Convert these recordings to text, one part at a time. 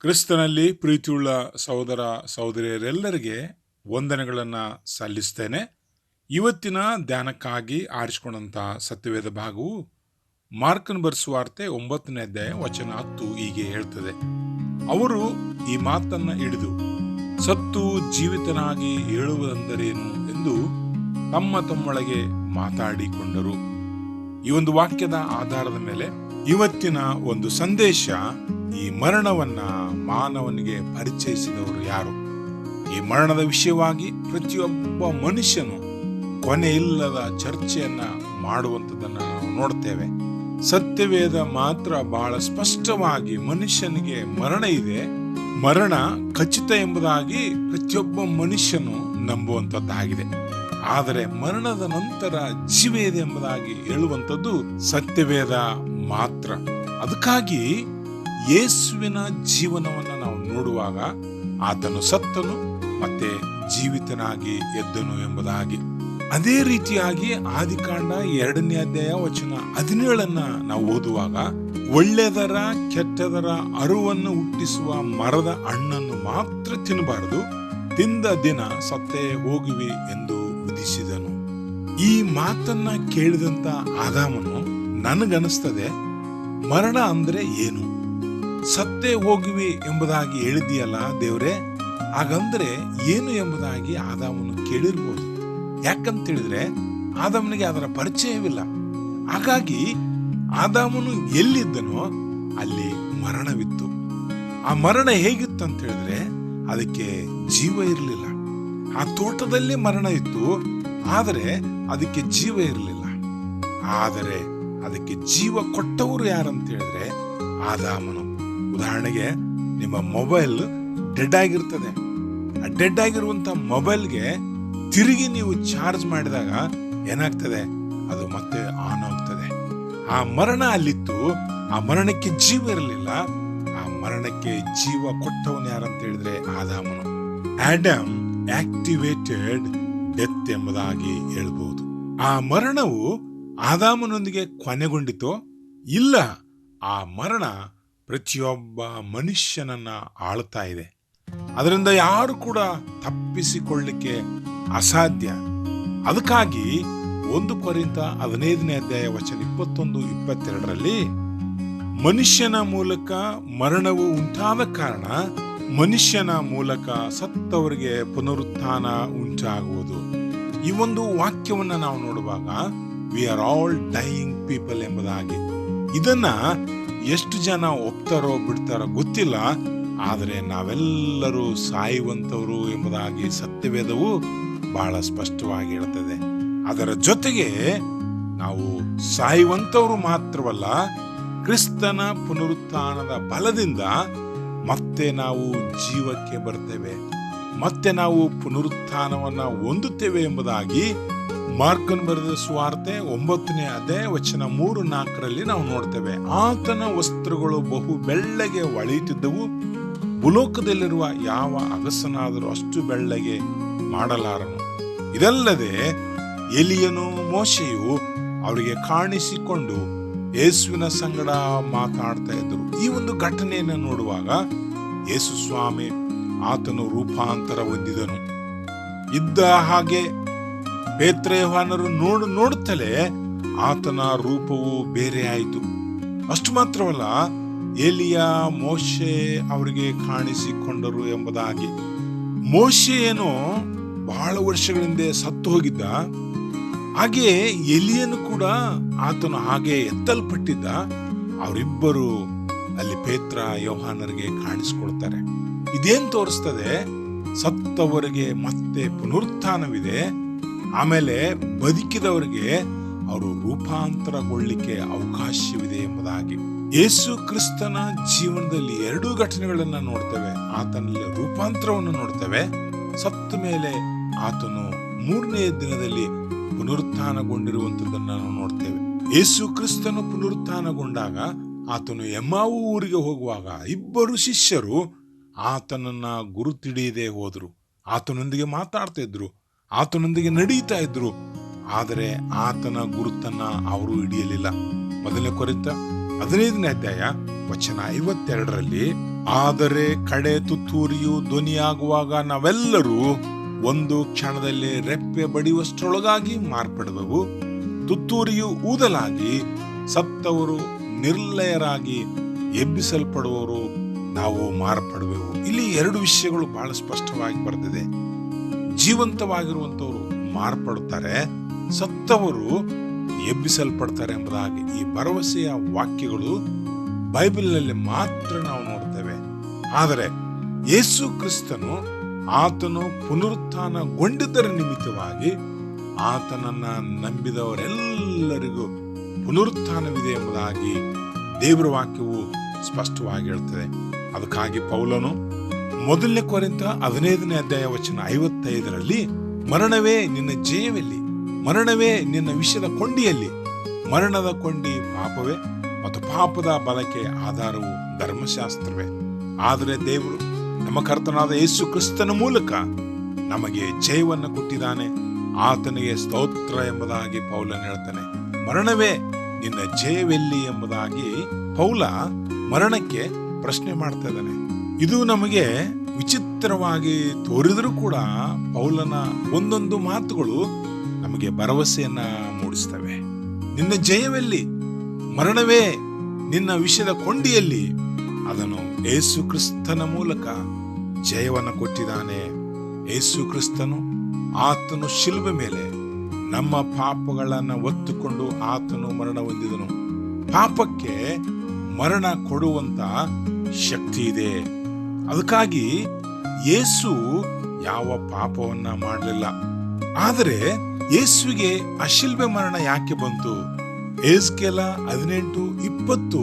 ಕ್ರಿಸ್ತನಲ್ಲಿ ಪ್ರೀತಿಯುಳ್ಳ ಸಹೋದರ ಸಹೋದರಿಯರೆಲ್ಲರಿಗೆ ವಂದನೆಗಳನ್ನು ಸಲ್ಲಿಸ್ತೇನೆ. ಇವತ್ತಿನ ಧ್ಯಾನಕ್ಕಾಗಿ ಆರಿಸಿಕೊಂಡಂಥ ಸತ್ಯವೇದ ಭಾಗವು ಮಾರ್ಕನ್ ಬರ್ಸುವಾರ್ತೆ ಒಂಬತ್ತನೇ ಅಧ್ಯಾಯ ವಚನ ಹತ್ತು ಹೀಗೆ ಹೇಳ್ತದೆ. ಅವರು ಈ ಮಾತನ್ನ ಹಿಡಿದು, ಸತ್ತು ಜೀವಿತನಾಗಿ ಹೇಳುವುದೆಂದರೇನು? ಎಂದು ತಮ್ಮ ತಮ್ಮೊಳಗೆ ಮಾತಾಡಿಕೊಂಡರು. ಈ ಒಂದು ವಾಕ್ಯದ ಆಧಾರದ ಮೇಲೆ ಇವತ್ತಿನ ಒಂದು ಸಂದೇಶ ಈ ಮರಣವನ್ನ ಮಾನವನಿಗೆ ಪರಿಚಯಿಸಿದವರು ಯಾರು? ಈ ಮರಣದ ವಿಷಯವಾಗಿ ಪ್ರತಿಯೊಬ್ಬ ಮನುಷ್ಯನು ಕೊನೆ ಇಲ್ಲದ ಚರ್ಚೆಯನ್ನ ಮಾಡುವಂಥದ್ದನ್ನು ನಾವು ನೋಡ್ತೇವೆ. ಸತ್ಯವೇದ ಮಾತ್ರ ಬಹಳ ಸ್ಪಷ್ಟವಾಗಿ ಮನುಷ್ಯನಿಗೆ ಮರಣ ಇದೆ. ಮರಣ ಖಚಿತ ಎಂಬುದಾಗಿ ಪ್ರತಿಯೊಬ್ಬ ಮನುಷ್ಯನು ನಂಬುವಂತದ್ದಾಗಿದೆ ಆದರೆ ಮರಣದ ನಂತರ ಜೀವ ಇದೆ ಎಂಬುದಾಗಿ ಹೇಳುವಂಥದ್ದು ಸತ್ಯವೇದ ಮಾತ್ರ. ಅದಕ್ಕಾಗಿ ಯೇಸುವಿನ ಜೀವನವನ್ನು ನಾವು ನೋಡುವಾಗ ಆತನು ಸತ್ತನು, ಮತ್ತೆ ಜೀವಿತನಾಗಿ ಎದ್ದನು ಎಂಬುದಾಗಿ. ಅದೇ ರೀತಿಯಾಗಿ ಆದಿಕಾಂಡ ಎರಡನೇ ಅಧ್ಯಾಯ ವಚನ ಹದಿನೇಳನ್ನ ನಾವು ಓದುವಾಗ, ಒಳ್ಳೆದರ ಕೆಟ್ಟದರ ಅರುವನ್ನು ಹುಟ್ಟಿಸುವ ಮರದ ಹಣ್ಣನ್ನು ಮಾತ್ರ ತಿನ್ನಬಾರದು, ತಿಂದ ದಿನ ಸತ್ತೇ ಹೋಗಿವಿ ಎಂದು ವಿಧಿಸಿದನು. ಈ ಮಾತನ್ನ ಕೇಳಿದಂತ ಆದಾಮನು ನನಗನಿಸ್ತದೆ ಮರಣ ಅಂದರೆ ಏನು? ಸತ್ತೇ ಹೋಗುವೆ ಎಂಬುದಾಗಿ ಹೇಳಿದೆಯಲ್ಲ ದೇವರೇ, ಹಾಗಂದ್ರೆ ಏನು ಎಂಬುದಾಗಿ ಆದಾಮನು ಕೇಳಿರ್ಬೋದು. ಯಾಕಂತ ಹೇಳಿದ್ರೆ ಆದಾಮನಿಗೆ ಅದರ ಪರಿಚಯವಿಲ್ಲ. ಹಾಗಾಗಿ ಆದಾಮನು ಎಲ್ಲಿದ್ದನೋ ಅಲ್ಲಿ ಮರಣವಿತ್ತು. ಆ ಮರಣ ಹೇಗಿತ್ತು ಅಂತ ಹೇಳಿದ್ರೆ ಅದಕ್ಕೆ ಜೀವ ಇರಲಿಲ್ಲ. ಆ ತೋಟದಲ್ಲಿ ಮರಣ ಇತ್ತು, ಆದರೆ ಅದಕ್ಕೆ ಜೀವ ಇರಲಿಲ್ಲ. ಆದರೆ ಅದಕ್ಕೆ ಜೀವ ಕೊಟ್ಟವರು ಯಾರಂತ ಹೇಳಿದ್ರೆ ಆದಾಮನು. ಉದಾಹರಣೆಗೆ ನಿಮ್ಮ ಮೊಬೈಲ್ ಡೆಡ್ ಆಗಿರ್ತದೆ. ಆ ಡೆಡ್ ಆಗಿರುವಂತ ಮೊಬೈಲ್ಗೆ ತಿರುಗಿ ನೀವು ಚಾರ್ಜ್ ಮಾಡಿದಾಗ ಏನಾಗ್ತದೆ? ಅದು ಮತ್ತೆ ಆನ್ ಆಗ್ತದೆ ಆ ಮರಣ ಅಲ್ಲಿತ್ತು. ಆ ಮರಣಕ್ಕೆ ಜೀವ ಇರಲಿಲ್ಲ. ಆ ಮರಣಕ್ಕೆ ಜೀವ ಕೊಟ್ಟವನು ಯಾರಂತ ಹೇಳಿದ್ರೆ ಆದಾಮನು. ಆಡಮ್ ಆಕ್ಟಿವೇಟೆಡ್ ಡೆತ್ ಎಂಬುದಾಗಿ ಹೇಳ್ಬಹುದು ಆ ಮರಣವು ಆದಾಮನೊಂದಿಗೆ ಕೊನೆಗೊಂಡಿತೋ? ಇಲ್ಲ. ಆ ಮರಣ ಪ್ರತಿಯೊಬ್ಬ ಮನುಷ್ಯನನ್ನ ಆಳ್ತಾ ಇದೆ. ಅದರಿಂದ ಯಾರು ಕೂಡ ತಪ್ಪಿಸಿಕೊಳ್ಳಿಕ್ಕೆ ಅಸಾಧ್ಯ. ಅದಕ್ಕಾಗಿ ಒಂದು ಕೊರಿಂತ ಹದಿನೈದನೇ ಅಧ್ಯಾಯ ವಚನ ಇಪ್ಪತ್ತೊಂದು, ಇಪ್ಪತ್ತೆರಡರಲ್ಲಿ ಮನುಷ್ಯನ ಮೂಲಕ ಮರಣವು ಉಂಟಾದ ಕಾರಣ ಮನುಷ್ಯನ ಮೂಲಕ ಸತ್ತವರಿಗೆ ಪುನರುತ್ಥಾನ ಉಂಟಾಗುವುದು. ಈ ಒಂದು ವಾಕ್ಯವನ್ನು ನಾವು ನೋಡುವಾಗ we are all dying people ಎಂಬುದಾಗಿ. ಇದನ್ನ ಎಷ್ಟು ಜನ ಒಪ್ತಾರೋ ಬಿಡ್ತಾರೋ ಗೊತ್ತಿಲ್ಲ. ಆದರೆ ನಾವೆಲ್ಲರೂ ಸಾಯುವಂಥವರು ಎಂಬುದಾಗಿ ಸತ್ಯವೇದವು ಬಹಳ ಸ್ಪಷ್ಟವಾಗಿ ಹೇಳ್ತದೆ. ಅದರ ಜೊತೆಗೆ ನಾವು ಸಾಯುವಂಥವರು ಮಾತ್ರವಲ್ಲ, ಕ್ರಿಸ್ತನ ಪುನರುತ್ಥಾನದ ಬಲದಿಂದ ಮತ್ತೆ ನಾವು ಜೀವಕ್ಕೆ ಬರ್ತೇವೆ. ಮತ್ತೆ ನಾವು ಪುನರುತ್ಥಾನವನ್ನು ಹೊಂದುತ್ತೇವೆ ಎಂಬುದಾಗಿ ಮಾರ್ಕನ್ ಬರೆದ ಸ್ವಾರ್ತೆ ಒಂಬತ್ತನೇ ಅದೇ ವಚನ ಮೂರು ನಾಲ್ಕರಲ್ಲಿ ನಾವು ನೋಡ್ತೇವೆ. ಆತನ ವಸ್ತ್ರಗಳು ಬಹು ಬೆಳ್ಳಗೆ ಒಳೆಯುತ್ತಿದ್ದವು ಭೂಲೋಕದಲ್ಲಿರುವ ಯಾವ ಅಗಸನಾದರೂ ಅಷ್ಟು ಬೆಳ್ಳಗೆ ಮಾಡಲಾರನು. ಇದಲ್ಲದೆ ಎಲಿಯನು ಮೋಶೆಯು ಅವರಿಗೆ ಕಾಣಿಸಿಕೊಂಡು ಯೇಸುವಿನ ಸಂಗಡ ಮಾತಾಡ್ತಾ ಇದ್ದರು. ಈ ಒಂದು ಘಟನೆಯನ್ನು ನೋಡುವಾಗ ಯೇಸು ಸ್ವಾಮಿ ಆತನು ರೂಪಾಂತರ ಹೊಂದಿದನು. ಇದ್ದ ಹಾಗೆ ಪೇತ್ರೇವಾನರು ನೋಡು ನೋಡುತ್ತಲೇ ಆತನ ರೂಪವು ಬೇರೆ ಆಯಿತು. ಅಷ್ಟು ಮಾತ್ರವಲ್ಲ, ಎಲಿಯಾ, ಮೋಶೆ ಅವರಿಗೆ ಕಾಣಿಸಿಕೊಂಡರು ಎಂಬುದಾಗಿ. ಮೋಶೆ ಏನೋ ಬಹಳ ವರ್ಷಗಳಿಂದ ಸತ್ತು ಹೋಗಿದ್ದ. ಹಾಗೆ ಎಲಿಯನು ಕೂಡ ಆತನು ಹಾಗೆ ಎತ್ತಲ್ಪಟ್ಟಿದ್ದ. ಅವರಿಬ್ಬರು ಅಲ್ಲಿ ಪೇತ್ರ ಯೋಹಾನರಿಗೆ ಕಾಣಿಸ್ಕೊಳ್ತಾರೆ. ಇದೇನ್ ತೋರಿಸ್ತದೆ? ಸತ್ತವರಿಗೆ ಮತ್ತೆ ಪುನರುತ್ಥಾನವಿದೆ. ಆಮೇಲೆ ಬದುಕಿದವರಿಗೆ ಅವರು ರೂಪಾಂತರಗೊಳ್ಳಿಕ್ಕೆ ಅವಕಾಶವಿದೆ ಎಂಬುದಾಗಿ. ಯೇಸು ಕ್ರಿಸ್ತನ ಜೀವನದಲ್ಲಿ ಎರಡೂ ಘಟನೆಗಳನ್ನ ನೋಡ್ತೇವೆ. ಆತನಲ್ಲಿ ರೂಪಾಂತರವನ್ನು ನೋಡ್ತೇವೆ. ಸತ್ತ ಮೇಲೆ ಆತನು ಮೂರನೇ ದಿನದಲ್ಲಿ ಪುನರುತ್ಥಾನಗೊಂಡಿರುವಂಥದ್ದನ್ನು ನಾವು ನೋಡ್ತೇವೆ. ಯೇಸು ಕ್ರಿಸ್ತನು ಪುನರುತ್ಥಾನಗೊಂಡಾಗ ಆತನು ಎಮ್ಮಾವು ಊರಿಗೆ ಹೋಗುವಾಗ ಇಬ್ಬರು ಶಿಷ್ಯರು ಆತನನ್ನ ಗುರುತಿಡಿಯದೆ ಹೋದರು. ಆತನೊಂದಿಗೆ ಮಾತಾಡ್ತಾ ಇದ್ರು ಆತನೊಂದಿಗೆ ನಡೀತಾ ಇದ್ರು. ಆದರೆ ಆತನ ಗುರುತನ್ನ ಅವರು ಹಿಡಿಯಲಿಲ್ಲ. ಮೊದಲನೇ ಕೊರಿತ ಹದಿನೈದನೇ ಅಧ್ಯಾಯ, ವಚನ ಐವತ್ತೆರಡರಲ್ಲಿ, ಆದರೆ ಕಡೆ ತುತ್ತೂರಿಯು ಧ್ವನಿಯಾಗುವಾಗ ನಾವೆಲ್ಲರೂ ಒಂದು ಕ್ಷಣದಲ್ಲಿ ರೆಪ್ಪೆ ಬಡಿಯುವಷ್ಟರೊಳಗಾಗಿ ಮಾರ್ಪಡುವವು. ತುತ್ತೂರಿಯು ಊದಲಾಗಿ ಸತ್ತವರು ನಿರ್ಲಯರಾಗಿ ಎಬ್ಬಿಸಲ್ಪಡುವವರು ನಾವು ಮಾರ್ಪಡುವೆವು. ಇಲ್ಲಿ ಎರಡು ವಿಷಯಗಳು ಬಹಳ ಸ್ಪಷ್ಟವಾಗಿ ಬರೆದಿದೆ. ಜೀವಂತವಾಗಿರುವಂತವರು ಮಾರ್ಪಡುತ್ತಾರೆ, ಸತ್ತವರು ಎಬ್ಬಿಸಲ್ಪಡ್ತಾರೆ ಎಂಬುದಾಗಿ ಈ ಭರವಸೆಯ ವಾಕ್ಯಗಳು ಬೈಬಲ್ನಲ್ಲಿ ಮಾತ್ರ ನಾವು ನೋಡ್ತೇವೆ. ಆದರೆ ಯೇಸು ಕ್ರಿಸ್ತನು ಆತನು ಪುನರುತ್ಥಾನಗೊಂಡಿದ್ದರ ನಿಮಿತ್ತವಾಗಿ ಆತನನ್ನ ನಂಬಿದವರೆಲ್ಲರಿಗೂ ಪುನರುತ್ಥಾನವಿದೆ ಎಂಬುದಾಗಿ ದೇವರ ವಾಕ್ಯವು ಸ್ಪಷ್ಟವಾಗಿ ಹೇಳ್ತದೆ. ಅದಕ್ಕಾಗಿ ಪೌಲನು ಮೊದಲನೇ ಕೊರಿಂತ ಹದಿನೈದನೇ ಅಧ್ಯಾಯ ವಚನ ಐವತ್ತೈದರಲ್ಲಿ, ಮರಣವೇ ನಿನ್ನ ಜಯವೆಲ್ಲಿ? ಮರಣವೇ ನಿನ್ನ ವಿಷದ ಕೊಂಡಿಯಲ್ಲಿ? ಮರಣದ ಕೊಂಡಿ ಪಾಪವೇ ಮತ್ತು ಪಾಪದ ಬಲಕ್ಕೆ ಆಧಾರವು ಧರ್ಮಶಾಸ್ತ್ರವೇ. ಆದರೆ ದೇವರು, ನಮ್ಮ ಕರ್ತನಾದ ಯೇಸು ಕ್ರಿಸ್ತನ ಮೂಲಕ ನಮಗೆ ಜಯವನ್ನು ಕೊಟ್ಟಿದ್ದಾನೆ. ಆತನಿಗೆ ಸ್ತೋತ್ರ ಎಂಬುದಾಗಿ ಪೌಲನ್ ಹೇಳ್ತಾನೆ, ಮರಣವೇ ನಿನ್ನ ಜಯವೆಲ್ಲಿ? ಎಂಬುದಾಗಿ ಪೌಲ ಮರಣಕ್ಕೆ ಪ್ರಶ್ನೆ ಮಾಡ್ತಾ ಇದ್ದಾನೆ. ಇದು ನಮಗೆ ವಿಚಿತ್ರವಾಗಿ ತೋರಿದರೂ ಕೂಡ ಪೌಲನ ಒಂದೊಂದು ಮಾತುಗಳು ನಮಗೆ ಭರವಸೆಯನ್ನ ಮೂಡಿಸ್ತವೆ. ನಿನ್ನ ಜಯವೆಲ್ಲಿ? ಮರಣವೇ? ನಿನ್ನ ವಿಷಯದ ಕೊಂಡಿಯಲ್ಲಿ? ಅದನ್ನು ಏಸು ಕ್ರಿಸ್ತನ ಮೂಲಕ ಜಯವನ್ನು ಕೊಟ್ಟಿದ್ದಾನೆ. ಏಸು ಕ್ರಿಸ್ತನು ಆತನು ಶಿಲ್ಬೆ ಮೇಲೆ ನಮ್ಮ ಪಾಪಗಳನ್ನ ಒತ್ತುಕೊಂಡು ಆತನು ಮರಣ ಹೊಂದಿದನು. ಪಾಪಕ್ಕೆ ಮರಣ ಕೊಡುವಂತ ಶಕ್ತಿ ಇದೆ. ಅದಕ್ಕಾಗಿ ಯೇಸು ಯಾವ ಪಾಪವನ್ನ ಮಾಡಲಿಲ್ಲ. ಆದರೆ ಯೇಸುವಿಗೆ ಅಶಿಲ್ಬೆ ಮರಣ ಯಾಕೆ ಬಂತು? ಏಸ್ಕೆಲ ಹದಿನೆಂಟು ಇಪ್ಪತ್ತು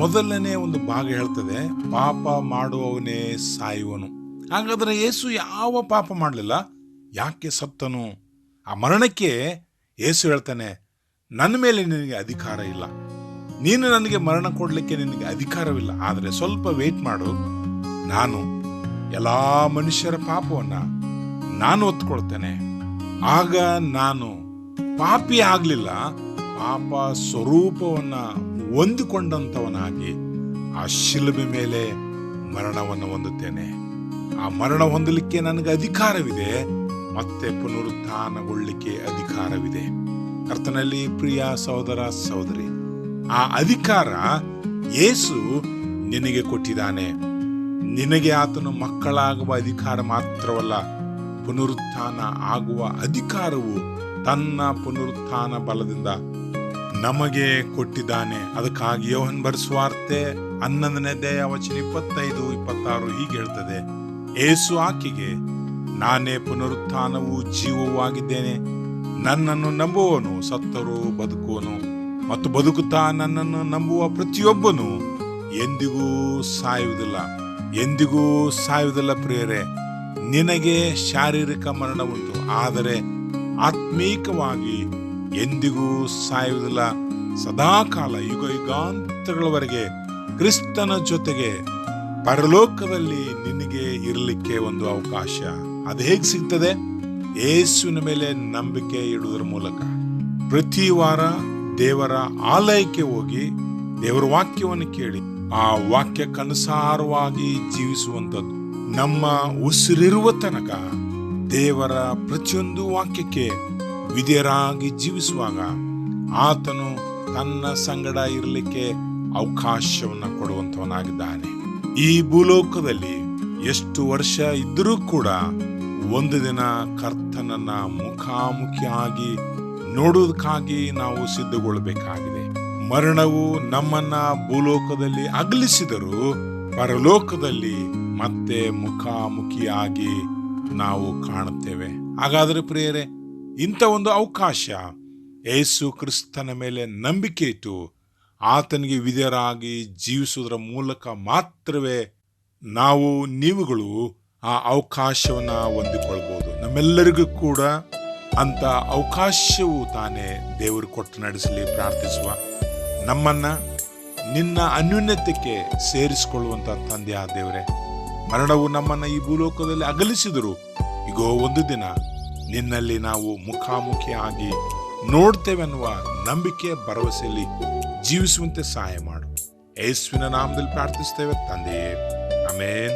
ಮೊದಲನೇ ಒಂದು ಭಾಗ ಹೇಳ್ತದೆ, ಪಾಪ ಮಾಡುವವನೇ ಸಾಯುವನು. ಹಾಗಾದ್ರೆ ಯೇಸು ಯಾವ ಪಾಪ ಮಾಡಲಿಲ್ಲ? ಯಾಕೆ ಸತ್ತನು? ಆ ಮರಣಕ್ಕೆ ಯೇಸು ಹೇಳ್ತಾನೆ, ನನ್ನ ಮೇಲೆ ನಿನಗೆ ಅಧಿಕಾರ ಇಲ್ಲ. ನೀನು ನನಗೆ ಮರಣ ಕೊಡಲಿಕ್ಕೆ ನಿನಗೆ ಅಧಿಕಾರವಿಲ್ಲ. ಆದರೆ ಸ್ವಲ್ಪ ವೇಟ್ ಮಾಡು. ನಾನು ಎಲ್ಲ ಮನುಷ್ಯರ ಪಾಪವನ್ನು ನಾನು ಒತ್ಕೊಳ್ತೇನೆ ಆಗ ನಾನು ಪಾಪಿ ಆಗಲಿಲ್ಲ. ಪಾಪ ಸ್ವರೂಪವನ್ನು ಹೊಂದಿಕೊಂಡಂಥವನಾಗಿ ಆ ಶಿಲುಬೆ ಮೇಲೆ ಮರಣವನ್ನು ಹೊಂದುತ್ತೇನೆ. ಆ ಮರಣ ಹೊಂದಲಿಕ್ಕೆ ನನಗೆ ಅಧಿಕಾರವಿದೆ. ಮತ್ತೆ ಪುನರುತ್ಥಾನಗೊಳ್ಳಿಕ್ಕೆ ಅಧಿಕಾರವಿದೆ. ಕರ್ತನಲ್ಲಿ ಪ್ರಿಯ ಸಹೋದರ ಸಹೋದರಿ, ಆ ಅಧಿಕಾರ ಯೇಸು ನಿನಗೆ ಕೊಟ್ಟಿದ್ದಾನೆ. ನಿನಗೆ ಆತನು ಮಕ್ಕಳಾಗುವ ಅಧಿಕಾರ ಮಾತ್ರವಲ್ಲ, ಪುನರುತ್ಥಾನ ಆಗುವ ಅಧಿಕಾರವು ತನ್ನ ಪುನರುತ್ಥಾನ ಬಲದಿಂದ ನಮಗೆ ಕೊಟ್ಟಿದ್ದಾನೆ. ಅದಕ್ಕಾಗಿ ಯೋಹನ್ ಬರೆಸುವಾರ್ತೆ ಹನ್ನೊಂದನೇ ಅಧ್ಯಾಯ, ವಚನ ಇಪ್ಪತ್ತೈದು, ಇಪ್ಪತ್ತಾರು ಹೀಗೆ ಹೇಳ್ತದೆ. ಏಸು ಆಕೆಗೆ, ನಾನೇ ಪುನರುತ್ಥಾನವು ಜೀವವೂ ಆಗಿದ್ದೇನೆ. ನನ್ನನ್ನು ನಂಬುವನು ಸತ್ತರೂ ಬದುಕುವನು ಮತ್ತು ಬದುಕುತ್ತಾ ನನ್ನನ್ನು ನಂಬುವ ಪ್ರತಿಯೊಬ್ಬನು ಎಂದಿಗೂ ಸಾಯುವುದಿಲ್ಲ. ಎಂದಿಗೂ ಸಾಯುವುದಿಲ್ಲ ಪ್ರಿಯರೇ, ನಿನಗೆ ಶಾರೀರಿಕ ಮರಣ ಉಂಟು, ಆದರೆ ಆತ್ಮೀಕವಾಗಿ ಎಂದಿಗೂ ಸಾಯುವುದಿಲ್ಲ. ಸದಾಕಾಲ ಯುಗ ಯುಗಾಂತಗಳವರೆಗೆ ಕ್ರಿಸ್ತನ ಜೊತೆಗೆ ಪರಲೋಕದಲ್ಲಿ ನಿನಗೆ ಇರಲಿಕ್ಕೆ ಒಂದು ಅವಕಾಶ. ಅದು ಹೇಗೆ ಸಿಗ್ತದೆ? ಯೇಸುವಿನ ಮೇಲೆ ನಂಬಿಕೆ ಇಡುವುದರ ಮೂಲಕ. ಪ್ರತಿ ವಾರ ದೇವರ ಆಲಯಕ್ಕೆ ಹೋಗಿ ದೇವರ ವಾಕ್ಯವನ್ನು ಕೇಳಿ ಆ ವಾಕ್ಯಕ್ಕನುಸಾರವಾಗಿ ಜೀವಿಸುವಂಥದ್ದು. ನಮ್ಮ ಉಸಿರಿರುವ ತನಕ ದೇವರ ಪ್ರತಿಯೊಂದು ವಾಕ್ಯಕ್ಕೆ ವಿಧೇಯರಾಗಿ ಜೀವಿಸುವಾಗ ಆತನು ತನ್ನ ಸಂಗಡ ಇರಲಿಕ್ಕೆ ಅವಕಾಶವನ್ನ ಕೊಡುವಂತವನಾಗಿದ್ದಾನೆ ಈ ಭೂಲೋಕದಲ್ಲಿ ಎಷ್ಟು ವರ್ಷ ಇದ್ದರೂ ಕೂಡ ಒಂದು ದಿನ ಕರ್ತನನ್ನ ಮುಖಾಮುಖಿಯಾಗಿ ನೋಡುವುದಕ್ಕಾಗಿ ನಾವು ಸಿದ್ಧಗೊಳ್ಳಬೇಕಾಗಿದೆ. ಮರಣವು ನಮ್ಮನ್ನ ಭೂಲೋಕದಲ್ಲಿ ಅಗಲಿಸಿದರೂ ಪರಲೋಕದಲ್ಲಿ ಮತ್ತೆ ಮುಖಾಮುಖಿಯಾಗಿ ನಾವು ಕಾಣುತ್ತೇವೆ. ಹಾಗಾದರೆ ಪ್ರಿಯರೇ, ಇಂಥ ಒಂದು ಅವಕಾಶ ಯೇಸು ಕ್ರಿಸ್ತನ ಮೇಲೆ ನಂಬಿಕೆ ಇಟ್ಟು ಆತನಿಗೆ ವಿಧೇಯರಾಗಿ ಜೀವಿಸುವುದರ ಮೂಲಕ ಮಾತ್ರವೇ ನಾವು ನೀವುಗಳು ಆ ಅವಕಾಶವನ್ನ ಹೊಂದಿಕೊಳ್ಬೋದು. ನಮ್ಮೆಲ್ಲರಿಗೂ ಕೂಡ ಅಂತ ಅವಕಾಶವು ತಾನೇ ದೇವರು ಕೊಟ್ಟು ನಡೆಸಲಿ ಪ್ರಾರ್ಥಿಸುವ. ನಮ್ಮನ್ನ, ನಿನ್ನ ಅನ್ಯೂನ್ಯತೆಗೆ ಸೇರಿಸಿಕೊಳ್ಳುವಂತ ತಂದೆಯ ದೇವರೇ, ಮರಣವು ನಮ್ಮನ್ನ ಈ ಭೂಲೋಕದಲ್ಲಿ ಅಗಲಿಸಿದರು ಈಗೋ ಒಂದು ದಿನ ನಿನ್ನಲ್ಲಿ ನಾವು ಮುಖಾಮುಖಿಯಾಗಿ ನೋಡ್ತೇವೆ ಅನ್ನುವ ನಂಬಿಕೆ ಭರವಸೆಯಲ್ಲಿ ಜೀವಿಸುವಂತೆ ಸಹಾಯ ಮಾಡು. ಯೇಸುವಿನ ನಾಮದಲ್ಲಿ ಪ್ರಾರ್ಥಿಸ್ತೇವೆ ತಂದೆಯೇ. ಆಮೇನ್.